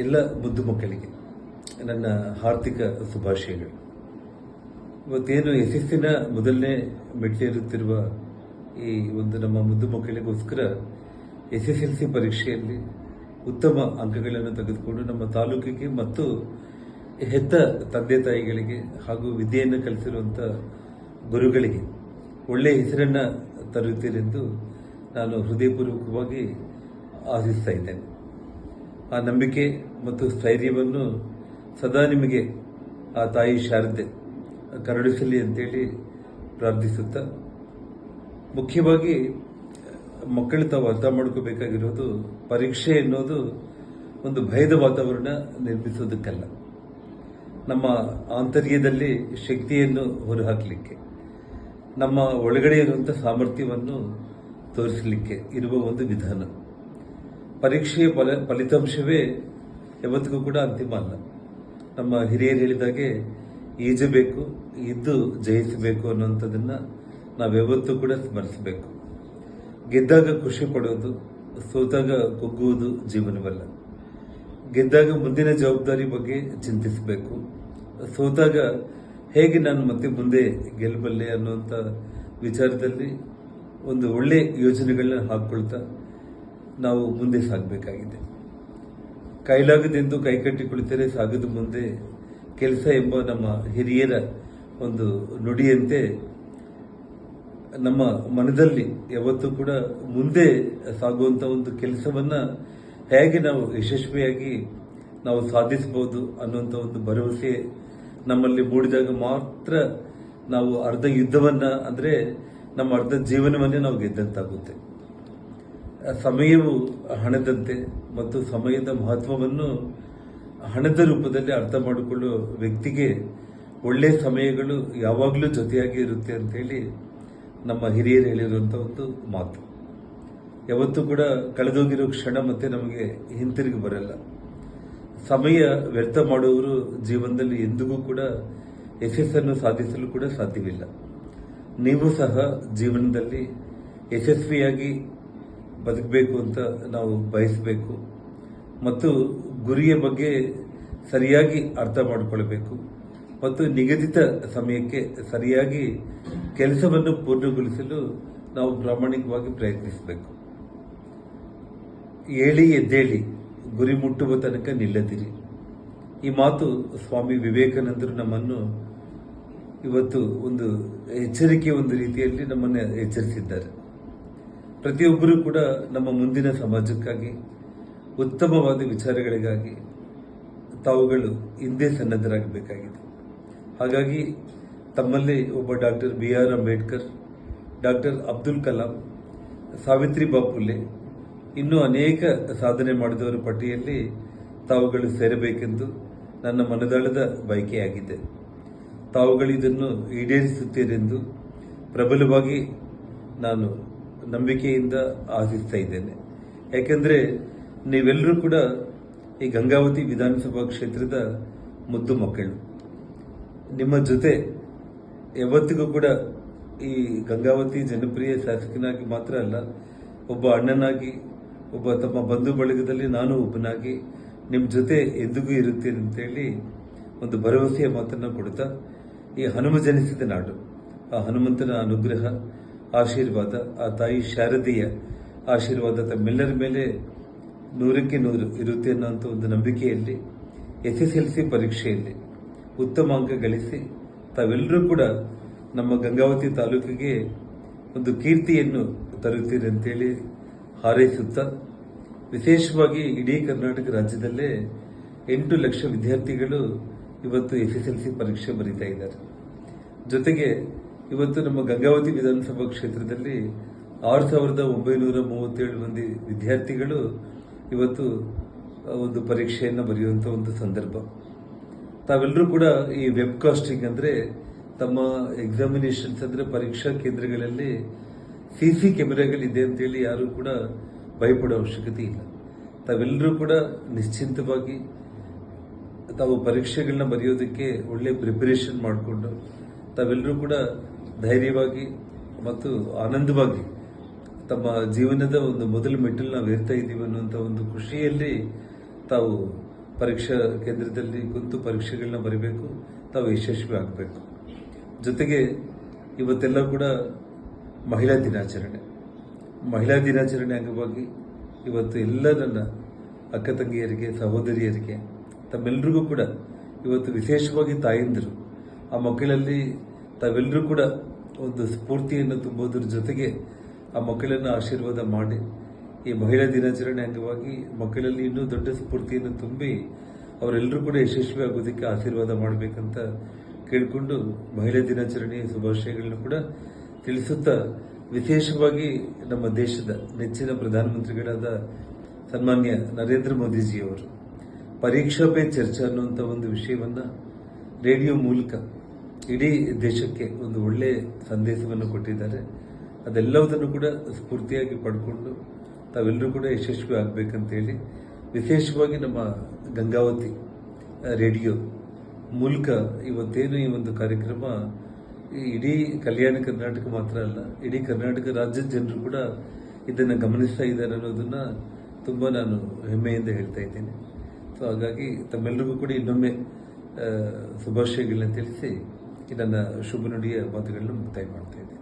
ಎಲ್ಲ ಮುದ್ದು ಮಕ್ಕಳಿಗೆ ನನ್ನ ಆರ್ಥಿಕ ಶುಭಾಶಯಗಳು. ಇವತ್ತೇನು ಯಶಸ್ಸಿನ ಮೊದಲನೇ ಮೆಟ್ಟಿಲೇರುತ್ತಿರುವ ಈ ಒಂದು ನಮ್ಮ ಮುದ್ದು ಮಕ್ಕಳಿಗೋಸ್ಕರ ಎಸ್ ಎಸ್ ಎಲ್ ಸಿ ಪರೀಕ್ಷೆಯಲ್ಲಿ ಉತ್ತಮ ಅಂಕಗಳನ್ನು ತೆಗೆದುಕೊಂಡು ನಮ್ಮ ತಾಲೂಕಿಗೆ ಮತ್ತು ಹೆತ್ತ ತಂದೆ ತಾಯಿಗಳಿಗೆ ಹಾಗೂ ವಿದ್ಯೆಯನ್ನು ಕಲಿಸಿರುವಂಥ ಗುರುಗಳಿಗೆ ಒಳ್ಳೆಯ ಹೆಸರನ್ನು ತರುತ್ತೀರೆಂದು ನಾನು ಹೃದಯಪೂರ್ವಕವಾಗಿ ಆಶಿಸ್ತಾ ಇದ್ದೇನೆ. ಆ ನಂಬಿಕೆ ಮತ್ತು ಸ್ಥೈರ್ಯವನ್ನು ಸದಾ ನಿಮಗೆ ಆ ತಾಯಿ ಶಾರದೆ ಕರುಣಿಸಲಿ ಅಂತೇಳಿ ಪ್ರಾರ್ಥಿಸುತ್ತಾ, ಮುಖ್ಯವಾಗಿ ಮಕ್ಕಳು ತಾವು ಅರ್ಥ ಮಾಡ್ಕೋಬೇಕಾಗಿರೋದು ಪರೀಕ್ಷೆ ಎನ್ನುವುದು ಒಂದು ಭಯದ ವಾತಾವರಣ ನಿರ್ಮಿಸೋದಕ್ಕಲ್ಲ. ನಮ್ಮ ಆಂತರ್ಯದಲ್ಲಿ ಶಕ್ತಿಯನ್ನು ಹೊರಹಾಕಲಿಕ್ಕೆ, ನಮ್ಮ ಒಳಗಡೆ ಇರುವಂಥ ಸಾಮರ್ಥ್ಯವನ್ನು ತೋರಿಸಲಿಕ್ಕೆ ಇರುವ ಒಂದು ವಿಧಾನ. ಪರೀಕ್ಷೆಯ ಫಲ, ಫಲಿತಾಂಶವೇ ಯಾವತ್ತಿಗೂ ಕೂಡ ಅಂತಿಮ ಅಲ್ಲ. ನಮ್ಮ ಹಿರಿಯರು ಹೇಳಿದಾಗೆ ಈಜಬೇಕು ಇದ್ದು ಜಯಿಸಬೇಕು ಅನ್ನುವಂಥದ್ದನ್ನು ನಾವು ಯಾವತ್ತೂ ಕೂಡ ಸ್ಮರಿಸಬೇಕು. ಗೆದ್ದಾಗ ಖುಷಿ ಪಡೋದು, ಸೋತಾಗ ಕುಗ್ಗುವುದು ಜೀವನವಲ್ಲ. ಗೆದ್ದಾಗ ಮುಂದಿನ ಜವಾಬ್ದಾರಿ ಬಗ್ಗೆ ಚಿಂತಿಸಬೇಕು. ಸೋತಾಗ ಹೇಗೆ ನಾನು ಮತ್ತೆ ಮುಂದೆ ಗೆಲ್ಲಬಲ್ಲೆ ಅನ್ನುವಂಥ ವಿಚಾರದಲ್ಲಿ ಒಂದು ಒಳ್ಳೆ ಯೋಜನೆಗಳನ್ನ ಹಾಕ್ಕೊಳ್ತಾ ನಾವು ಮುಂದೆ ಸಾಗಬೇಕಾಗಿದೆ. ಕೈಲಾಗದೆಂದು ಕೈಕಟ್ಟಿ ಕುಳಿತರೆ ಸಾಗದು ಮುಂದೆ ಕೆಲಸ ಎಂಬ ನಮ್ಮ ಹಿರಿಯರ ಒಂದು ನುಡಿಯಂತೆ ನಮ್ಮ ಮನದಲ್ಲಿ ಯಾವತ್ತೂ ಕೂಡ ಮುಂದೆ ಸಾಗುವಂತ ಒಂದು ಕೆಲಸವನ್ನ ಹೇಗೆ ನಾವು ಯಶಸ್ವಿಯಾಗಿ ನಾವು ಸಾಧಿಸಬಹುದು ಅನ್ನುವಂಥ ಒಂದು ಭರವಸೆ ನಮ್ಮಲ್ಲಿ ಮೂಡಿದಾಗ ಮಾತ್ರ ನಾವು ಅರ್ಧ ಯುದ್ಧವನ್ನ ಅಂದ್ರೆ ನಮ್ಮ ಅರ್ಧ ಜೀವನವನ್ನೇ ನಾವು ಗೆದ್ದಂತಾಗುತ್ತೆ. ಸಮಯವು ಹಣದಂತೆ ಮತ್ತು ಸಮಯದ ಮಹತ್ವವನ್ನು ಹಣದ ರೂಪದಲ್ಲಿ ಅರ್ಥ ಮಾಡಿಕೊಳ್ಳುವ ವ್ಯಕ್ತಿಗೆ ಒಳ್ಳೆ ಸಮಯಗಳು ಯಾವಾಗಲೂ ಜೊತೆಯಾಗಿ ಇರುತ್ತೆ ಅಂತೇಳಿ ನಮ್ಮ ಹಿರಿಯರು ಹೇಳಿರುವಂಥ ಒಂದು ಮಾತು. ಯಾವತ್ತೂ ಕೂಡ ಕಳೆದೋಗಿರೋ ಕ್ಷಣ ಮತ್ತೆ ನಮಗೆ ಹಿಂತಿರುಗಿ ಬರಲ್ಲ. ಸಮಯ ವ್ಯರ್ಥ ಮಾಡುವವರು ಜೀವನದಲ್ಲಿ ಎಂದಿಗೂ ಕೂಡ ಯಶಸ್ಸನ್ನು ಸಾಧಿಸಲು ಕೂಡ ಸಾಧ್ಯವಿಲ್ಲ. ನೀವು ಸಹ ಜೀವನದಲ್ಲಿ ಯಶಸ್ವಿಯಾಗಿ ಬದುಕಬೇಕು ಅಂತ ನಾವು ಬಯಸಬೇಕು. ಮತ್ತು ಗುರಿಯ ಬಗ್ಗೆ ಸರಿಯಾಗಿ ಅರ್ಥ ಮಾಡಿಕೊಳ್ಬೇಕು. ಮತ್ತು ನಿಗದಿತ ಸಮಯಕ್ಕೆ ಸರಿಯಾಗಿ ಕೆಲಸವನ್ನು ಪೂರ್ಣಗೊಳಿಸಲು ನಾವು ಪ್ರಾಮಾಣಿಕವಾಗಿ ಪ್ರಯತ್ನಿಸಬೇಕು. ಏಳಿ ಎದ್ದೇಳಿ, ಗುರಿ ಮುಟ್ಟುವ ತನಕ ನಿಲ್ಲದಿರಿ. ಈ ಮಾತು ಸ್ವಾಮಿ ವಿವೇಕಾನಂದರು ನಮ್ಮನ್ನು ಇವತ್ತು ಒಂದು ಎಚ್ಚರಿಕೆ ಒಂದು ರೀತಿಯಲ್ಲಿ ನಮ್ಮನ್ನು ಎಚ್ಚರಿಸಿದ್ದಾರೆ. ಪ್ರತಿಯೊಬ್ಬರೂ ಕೂಡ ನಮ್ಮ ಮುಂದಿನ ಸಮಾಜಕ್ಕಾಗಿ, ಉತ್ತಮವಾದ ವಿಚಾರಗಳಿಗಾಗಿ ತಾವುಗಳು ಹಿಂದೆ ಸನ್ನದ್ಧರಾಗಬೇಕಾಗಿದೆ. ಹಾಗಾಗಿ ತಮ್ಮಲ್ಲಿ ಒಬ್ಬ doctor B R Ambedkar, doctor Abdul Kalam, Savitri Bapule, ಇನ್ನೂ ಅನೇಕ ಸಾಧನೆ ಮಾಡಿದವರ ಪಟ್ಟಿಯಲ್ಲಿ ತಾವುಗಳು ಸೇರಬೇಕೆಂದು ನನ್ನ ಮನದಾಳದ ಬಯಕೆಯಾಗಿದೆ. ತಾವುಗಳು ಇದನ್ನು ಈಡೇರಿಸುತ್ತೀರೆಂದು ಪ್ರಬಲವಾಗಿ ನಾನು ನಂಬಿಕೆಯಿಂದ ಆಶಿಸ್ತಾ ಇದ್ದೇನೆ. ಯಾಕೆಂದರೆ ನೀವೆಲ್ಲರೂ ಕೂಡ ಈ ಗಂಗಾವತಿ ವಿಧಾನಸಭಾ ಕ್ಷೇತ್ರದ ಮುದ್ದು ಮಕ್ಕಳು. ನಿಮ್ಮ ಜೊತೆ ಯಾವತ್ತಿಗೂ ಕೂಡ ಈ ಗಂಗಾವತಿ ಜನಪ್ರಿಯ ಶಾಸಕನಾಗಿ ಮಾತ್ರ ಅಲ್ಲ, ಒಬ್ಬ ಅಣ್ಣನಾಗಿ, ಒಬ್ಬ ತಮ್ಮ ಬಂಧು ಬಳಗದಲ್ಲಿ ನಾನು ಒಬ್ಬನಾಗಿ ನಿಮ್ಮ ಜೊತೆ ಎಂದಿಗೂ ಇರುತ್ತೇನೆ ಅಂತೇಳಿ ಒಂದು ಭರವಸೆಯ ಮಾತನ್ನು ಕೊಡ್ತಾ ಈ ಹನುಮ ಜನಿಸಿದ ನಾಡು, ಆ ಹನುಮಂತನ ಅನುಗ್ರಹ ಆಶೀರ್ವಾದ, ಆ ತಾಯಿ ಶಾರದೆಯ ಆಶೀರ್ವಾದ ತಮ್ಮೆಲ್ಲರ ಮೇಲೆ ನೂರಕ್ಕೆ ನೂರು ಇರುತ್ತೆ ಅನ್ನೋಂಥ ಒಂದು ನಂಬಿಕೆಯಲ್ಲಿ, ಎಸ್ ಎಸ್ ಎಲ್ ಸಿ ಪರೀಕ್ಷೆಯಲ್ಲಿ ಉತ್ತಮ ಅಂಕ ಗಳಿಸಿ ತಾವೆಲ್ಲರೂ ಕೂಡ ನಮ್ಮ ಗಂಗಾವತಿ ತಾಲೂಕಿಗೆ ಒಂದು ಕೀರ್ತಿಯನ್ನು ತರುತ್ತೀರಿ ಅಂತೇಳಿ ಹಾರೈಸುತ್ತಾ ವಿಶೇಷವಾಗಿ ಇಡೀ ಕರ್ನಾಟಕ ರಾಜ್ಯದಲ್ಲೇ ಎಂಟು ಲಕ್ಷ ವಿದ್ಯಾರ್ಥಿಗಳು ಇವತ್ತು ಎಸ್ ಎಸ್ ಎಲ್ ಸಿ ಪರೀಕ್ಷೆ ಬರೀತಾ ಇದ್ದಾರೆ. ಜೊತೆಗೆ ಇವತ್ತು ನಮ್ಮ ಗಂಗಾವತಿ ವಿಧಾನಸಭಾ ಕ್ಷೇತ್ರದಲ್ಲಿ ಆರು ಸಾವಿರದ ಒಂಬೈನೂರ ಮೂವತ್ತೇಳು ಮಂದಿ ವಿದ್ಯಾರ್ಥಿಗಳು ಇವತ್ತು ಒಂದು ಪರೀಕ್ಷೆಯನ್ನು ಬರೆಯುವಂಥ ಒಂದು ಸಂದರ್ಭ. ತಾವೆಲ್ಲರೂ ಕೂಡ ಈ ವೆಬ್ ಕಾಸ್ಟಿಂಗ್ ಅಂದ್ರೆ ತಮ್ಮ ಎಕ್ಸಾಮಿನೇಷನ್ಸ್ ಅಂದರೆ ಪರೀಕ್ಷಾ ಕೇಂದ್ರಗಳಲ್ಲಿ ಸಿ ಸಿ ಕ್ಯಾಮೆರಾಗಳಿದೆ ಅಂತೇಳಿ ಯಾರೂ ಕೂಡ ಭಯಪಡೋ ಅವಶ್ಯಕತೆ ಇಲ್ಲ. ತಾವೆಲ್ಲರೂ ಕೂಡ ನಿಶ್ಚಿಂತವಾಗಿ ತಾವು ಪರೀಕ್ಷೆಗಳನ್ನ ಬರೆಯೋದಕ್ಕೆ ಒಳ್ಳೆ ಪ್ರಿಪರೇಷನ್ ಮಾಡಿಕೊಂಡು ತಾವೆಲ್ಲರೂ ಕೂಡ ಧೈರ್ಯವಾಗಿ ಮತ್ತು ಆನಂದವಾಗಿ ತಮ್ಮ ಜೀವನದ ಒಂದು ಮೊದಲ ಮೆಟ್ಟಲು ನಾವು ಏರ್ತಾ ಇದ್ದೀವಿ ಅನ್ನುವಂಥ ಒಂದು ಖುಷಿಯಲ್ಲಿ ತಾವು ಪರೀಕ್ಷಾ ಕೇಂದ್ರದಲ್ಲಿ ಕುಂತು ಪರೀಕ್ಷೆಗಳನ್ನ ಬರೀಬೇಕು, ತಾವು ಯಶಸ್ವಿ ಆಗಬೇಕು. ಜೊತೆಗೆ ಇವತ್ತೆಲ್ಲ ಕೂಡ ಮಹಿಳಾ ದಿನಾಚರಣೆ. ಮಹಿಳಾ ದಿನಾಚರಣೆ ಅಂಗವಾಗಿ ಇವತ್ತು ಎಲ್ಲ ನನ್ನ ಅಕ್ಕ ತಂಗಿಯರಿಗೆ, ಸಹೋದರಿಯರಿಗೆ ತಮ್ಮೆಲ್ಲರಿಗೂ ಕೂಡ ಇವತ್ತು ವಿಶೇಷವಾಗಿ ತಾಯಂದಿರು, ಆ ಮಕ್ಕಳಲ್ಲಿ ತಾವೆಲ್ಲರೂ ಕೂಡ ಒಂದು ಸ್ಫೂರ್ತಿಯನ್ನು ತುಂಬೋದ್ರ ಜೊತೆಗೆ ಆ ಮಕ್ಕಳನ್ನು ಆಶೀರ್ವಾದ ಮಾಡಿ. ಈ ಮಹಿಳಾ ದಿನಾಚರಣೆ ಅಂಗವಾಗಿ ಮಕ್ಕಳಲ್ಲಿ ಇನ್ನೂ ದೊಡ್ಡ ಸ್ಫೂರ್ತಿಯನ್ನು ತುಂಬಿ ಅವರೆಲ್ಲರೂ ಕೂಡ ಯಶಸ್ವಿ ಆಗೋದಕ್ಕೆ ಆಶೀರ್ವಾದ ಮಾಡಬೇಕಂತ ಕೇಳಿಕೊಂಡು ಮಹಿಳಾ ದಿನಾಚರಣೆಯ ಶುಭಾಶಯಗಳನ್ನು ಕೂಡ ತಿಳಿಸುತ್ತಾ ವಿಶೇಷವಾಗಿ ನಮ್ಮ ದೇಶದ ನೆಚ್ಚಿನ ಪ್ರಧಾನಮಂತ್ರಿಗಳಾದ ಸನ್ಮಾನ್ಯ ನರೇಂದ್ರ ಮೋದಿಜಿಯವರು. ಪರೀಕ್ಷಾ ಪೇ ಚರ್ಚಾ ಅನ್ನುವಂಥ ಒಂದು ವಿಷಯವನ್ನು ರೇಡಿಯೋ ಮೂಲಕ ಇಡೀ ದೇಶಕ್ಕೆ ಒಂದು ಒಳ್ಳೆ ಸಂದೇಶವನ್ನು ಕೊಟ್ಟಿದ್ದಾರೆ. ಅದೆಲ್ಲವುದನ್ನು ಕೂಡ ಸ್ಫೂರ್ತಿಯಾಗಿ ಪಡ್ಕೊಂಡು ತಾವೆಲ್ಲರೂ ಕೂಡ ಯಶಸ್ವಿ ಆಗಬೇಕಂತೇಳಿ ವಿಶೇಷವಾಗಿ ನಮ್ಮ ಗಂಗಾವತಿ ರೇಡಿಯೋ ಮೂಲಕ ಇವತ್ತೇನು ಈ ಒಂದು ಕಾರ್ಯಕ್ರಮ ಇಡೀ ಕಲ್ಯಾಣ ಕರ್ನಾಟಕ ಮಾತ್ರ ಅಲ್ಲ, ಇಡೀ ಕರ್ನಾಟಕ ರಾಜ್ಯದ ಜನರು ಕೂಡ ಇದನ್ನು ಗಮನಿಸ್ತಾ ಇದ್ದಾರೆ ಅನ್ನೋದನ್ನು ತುಂಬ ನಾನು ಹೆಮ್ಮೆಯಿಂದ ಹೇಳ್ತಾ ಇದ್ದೇನೆ. ಸೊ ಹಾಗಾಗಿ ತಮ್ಮೆಲ್ಲರಿಗೂ ಕೂಡ ಇನ್ನೊಮ್ಮೆ ಶುಭಾಶಯಗಳನ್ನ ತಿಳಿಸಿ ನನ್ನ ಶುಭ ನುಡಿಯ ಮಾತುಗಳನ್ನು ಮುಕ್ತಾಯ ಮಾಡ್ತಾ ಇದ್ದೇನೆ.